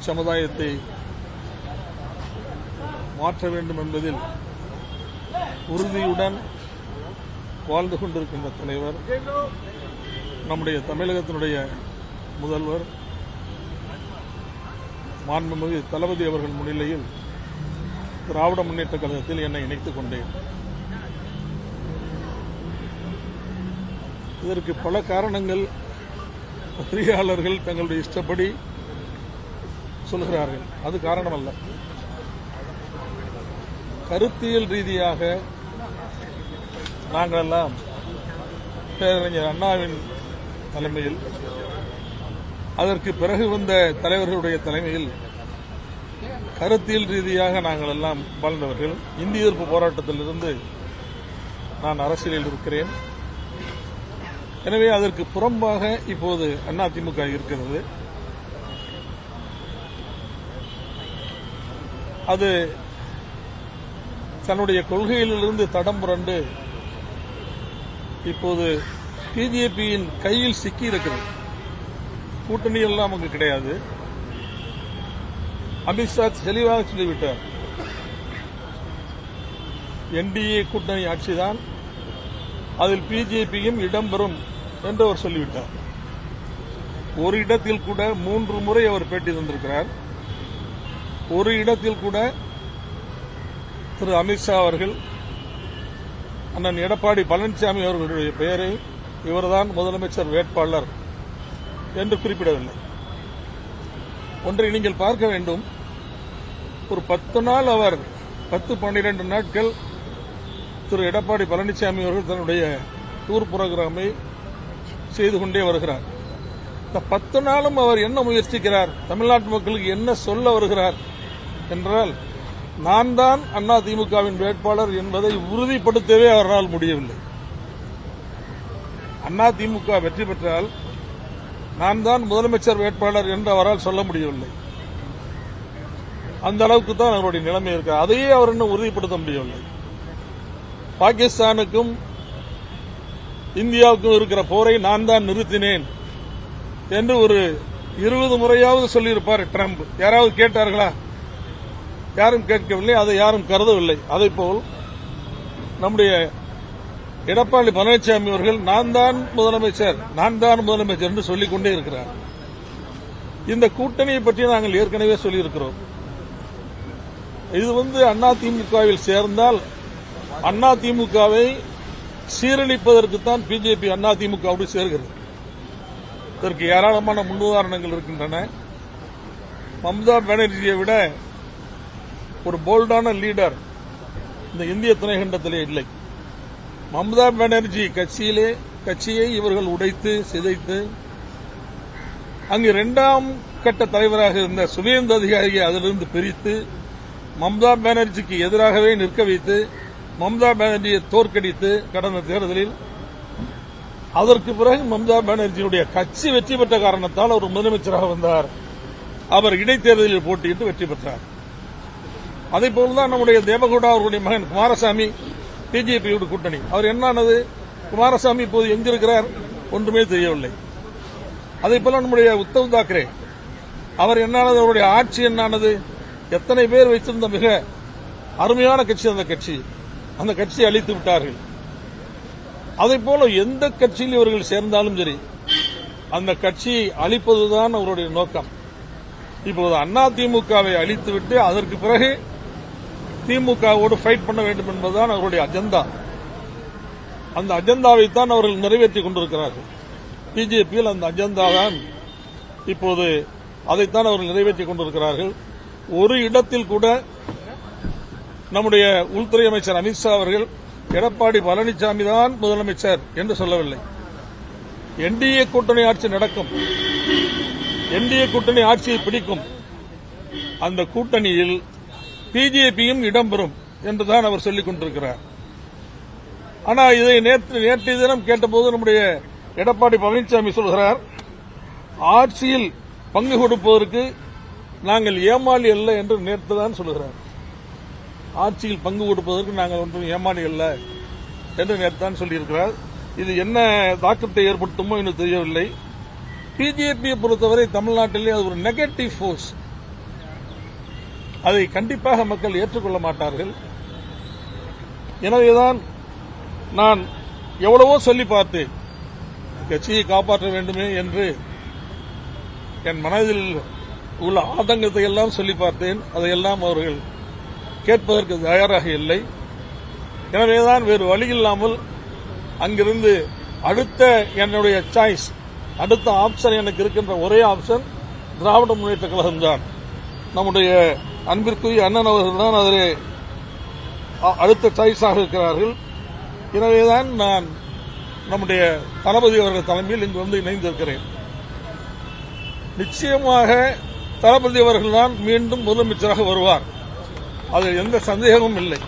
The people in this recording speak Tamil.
தமிழ் சமுதாயத்தை மாற்ற வேண்டும் என்பதில் உறுதியுடன் வாழ்ந்து கொண்டிருக்கின்ற தலைவர் நம்முடைய தமிழகத்தினுடைய முதல்வர் மாண்புமிகு தளபதி அவர்கள் முன்னிலையில் திராவிட முன்னேற்ற கழகத்தில் என்னை இணைத்துக் கொண்டேன். இதற்கு பல காரணங்கள் பத்திரிகையாளர்கள் தங்களுடைய இஷ்டப்படி சொல்கிறார்கள் அது காரணம் அல்ல கருத்தியல் ரீதியாக நாங்களெல்லாம் பேரறிஞர் அண்ணாவின் தலைமையில் அதற்கு பிறகு வந்த தலைவர்களுடைய தலைமையில் கருத்தியல் ரீதியாக நாங்கள் எல்லாம் வாழ்ந்தவர்கள். இந்திய எதிர்ப்பு போராட்டத்திலிருந்து நான் அரசியலில் இருக்கிறேன். எனவே அதற்கு புறம்பாக இப்போது அதிமுக இருக்கிறது. அது தன்னுடைய கொள்கையிலிருந்து தடம் புரண்டு இப்போது பிஜேபியின் கையில் சிக்கி இருக்கிறது கூட்டணி எல்லாம் அங்கு கிடையாது. அமித்ஷா தெளிவாக சொல்லிவிட்டார். என்டிஏ கூட்டணி ஆட்சிதான். அதில் பிஜேபியும் இடம்பெறும் என்று அவர் சொல்லிவிட்டார். ஒரு இடத்தில் கூட மூன்று முறை அவர் பேட்டி தந்திருக்கிறார். ஒரு இடத்தில் கூட திரு அமித்ஷா அவர்கள் அண்ணன் எடப்பாடி பழனிசாமி அவர்களுடைய பெயரை இவர்தான் முதலமைச்சர் வேட்பாளர் என்று குறிப்பிடவில்லை. ஒன்றை நீங்கள் பார்க்க வேண்டும். ஒரு பத்து நாள் அவர் பத்து பன்னிரண்டு நாட்கள் திரு எடப்பாடி பழனிசாமி அவர்கள் தன்னுடைய டூர் புரோகிராமை செய்து கொண்டே வருகிறார். இந்த பத்து நாளும் அவர் என்ன முயற்சிக்கிறார்? தமிழ்நாட்டு மக்களுக்கு என்ன சொல்ல வருகிறார்? என்றால் நான் தான் அண்ணா திமுகவின் வேட்பாளர் என்பதை உறுதிப்படுத்தவே அவரால் முடியவில்லை. அண்ணா திமுக வெற்றி பெற்றால் நான் தான் முதலமைச்சர் வேட்பாளர் என்று அவரால் சொல்ல முடியவில்லை. அந்த அளவுக்கு தான் அவருடைய நிலைமை இருக்கு. அதையே அவர் இன்னும் உறுதிப்படுத்த முடியவில்லை. பாகிஸ்தானுக்கும் இந்தியாவுக்கும் இருக்கிற போரை நான் தான் நிறுத்தினேன் என்று ஒரு இருபது முறையாவது சொல்லியிருப்பார் ட்ரம்ப். யாராவது கேட்டார்களா? யாரும் கேட்கவில்லை அதை யாரும் கருதவில்லை. அதேபோல் நம்முடைய எடப்பாடி பழனிசாமி அவர்கள் நான் தான் முதலமைச்சர் நான் தான் முதலமைச்சர் என்று சொல்லிக்கொண்டே இருக்கிறார். இந்த கூட்டணியை பற்றி நாங்கள் ஏற்கனவே சொல்லியிருக்கிறோம். இது வந்து அண்ணா திமுகவில் சேர்ந்தால் அண்ணா திமுகவை சீரழிப்பதற்குத்தான் பிஜேபி அண்ணா திமுகவோடு சேர்கிறது. இதற்கு ஏராளமான முன்னுதாரணங்கள் இருக்கின்றன. மம்தா பானர்ஜியை விட ஒரு போல்டான லீடர் இந்த இந்திய துணைக்கண்டத்திலே இல்லை. மம்தா பானர்ஜி கட்சியிலே கட்சியை இவர்கள் உடைத்து சிதைத்து அங்கு இரண்டாம் கட்ட தலைவராக இருந்த சுவேந்த அதிகாரியை அதிலிருந்து பிரித்து மம்தா பானர்ஜிக்கு எதிராகவே நிற்க வைத்து மம்தா பானர்ஜியை தோற்கடித்து கடந்த தேர்தலில் அதற்கு பிறகு மம்தா பானர்ஜியுடைய கட்சி வெற்றி பெற்ற காரணத்தால் அவர் முதலமைச்சராக வந்தார். அவர் இடைத்தேர்தலில் போட்டியிட்டு வெற்றி பெற்றார். அதே போலதான் நம்முடைய தேவகவுடா அவர்களுடைய மகன் குமாரசாமி பிஜேபியோட கூட்டணி. அவர் என்னானது? குமாரசாமி இப்போது எங்கிருக்கிறார் ஒன்றுமே தெரியவில்லை. அதே போல நம்முடைய உத்தவ் தாக்கரே அவர் என்னானது? அவருடைய ஆட்சி என்னானது? எத்தனை பேர் வைத்திருந்த மிக அருமையான கட்சி அந்த கட்சி. அந்த கட்சியை அழித்து விட்டார்கள். அதே போல எந்த கட்சியில் இவர்கள் சேர்ந்தாலும் சரி அந்த கட்சியை அழிப்பதுதான் அவருடைய நோக்கம். இப்போது அண்ணா திமுகவை அழித்துவிட்டு அதற்கு பிறகு திமுகவோடு ஃபைட் பண்ண வேண்டும் என்பதுதான் அவருடைய அஜெண்டா அந்த அஜெண்டாவை தான் அவர்கள் நிறைவேற்றிக் கொண்டிருக்கிறார்கள். பிஜேபியில் அந்த அஜெண்டா தான் இப்போது அதைத்தான் அவர்கள் நிறைவேற்றிக் கொண்டிருக்கிறார்கள். ஒரு இடத்தில் கூட நம்முடைய உள்துறை அமைச்சர் அமித்ஷா அவர்கள் எடப்பாடி பழனிசாமி தான் முதலமைச்சர் என்று சொல்லவில்லை. என்டிஏ கூட்டணி ஆட்சி நடக்கும். என்டிஏ கூட்டணி ஆட்சியை பிடிக்கும். அந்த கூட்டணியில் பிஜேபியும் இடம்பெறும் என்றுதான் அவர் சொல்லிக் கொண்டிருக்கிறார். ஆனால் இதை நேற்று நேற்றைய தினம் கேட்டபோது நம்முடைய எடப்பாடி பழனிசாமி சொல்கிறார் ஆட்சியில் பங்கு கொடுப்பதற்கு நாங்கள் ஏமாளி அல்ல என்று நேற்று தான் சொல்கிறார். ஆட்சியில் பங்கு கொடுப்பதற்கு நாங்கள் ஒன்றும் ஏமாளி அல்ல என்று நேற்று தான் சொல்லியிருக்கிறார். இது என்ன தாக்கத்தை ஏற்படுத்துமோ இன்னும் தெரியவில்லை. பிஜேபியை பொறுத்தவரை தமிழ்நாட்டிலே அது ஒரு நெகட்டிவ் ஃபோர்ஸ் அதை கண்டிப்பாக மக்கள் ஏற்றுக்கொள்ள மாட்டார்கள். எனவேதான் நான் எவ்வளவோ சொல்லி பார்த்தேன். கட்சியை காப்பாற்ற வேண்டுமே என்று என் மனதில் உள்ள ஆதங்கத்தை எல்லாம் சொல்லி பார்த்தேன். அதையெல்லாம் அவர்கள் கேட்பதற்கு தயாராக இல்லை. எனவேதான் வேறு வழி இல்லாமல் அங்கிருந்து அடுத்த என்னுடைய சாய்ஸ் அடுத்த ஆப்ஷன் எனக்கு இருக்கின்ற ஒரே ஆப்ஷன் திராவிட முன்னேற்ற கழகம்தான். நம்முடைய அன்பிற்குரிய அண்ணன் அவர்கள் தான் அதிலே அ- அடுத்த சாய்ஸாக இருக்கிறார்கள். எனவேதான் நான் நம்முடைய தளபதி அவர்கள் தலைமையில் இங்கு வந்து இணைந்திருக்கிறேன். நிச்சயமாக தளபதி அவர்கள்தான் மீண்டும் முதலமைச்சராக வருவார். அதில் எந்த சந்தேகமும் இல்லை.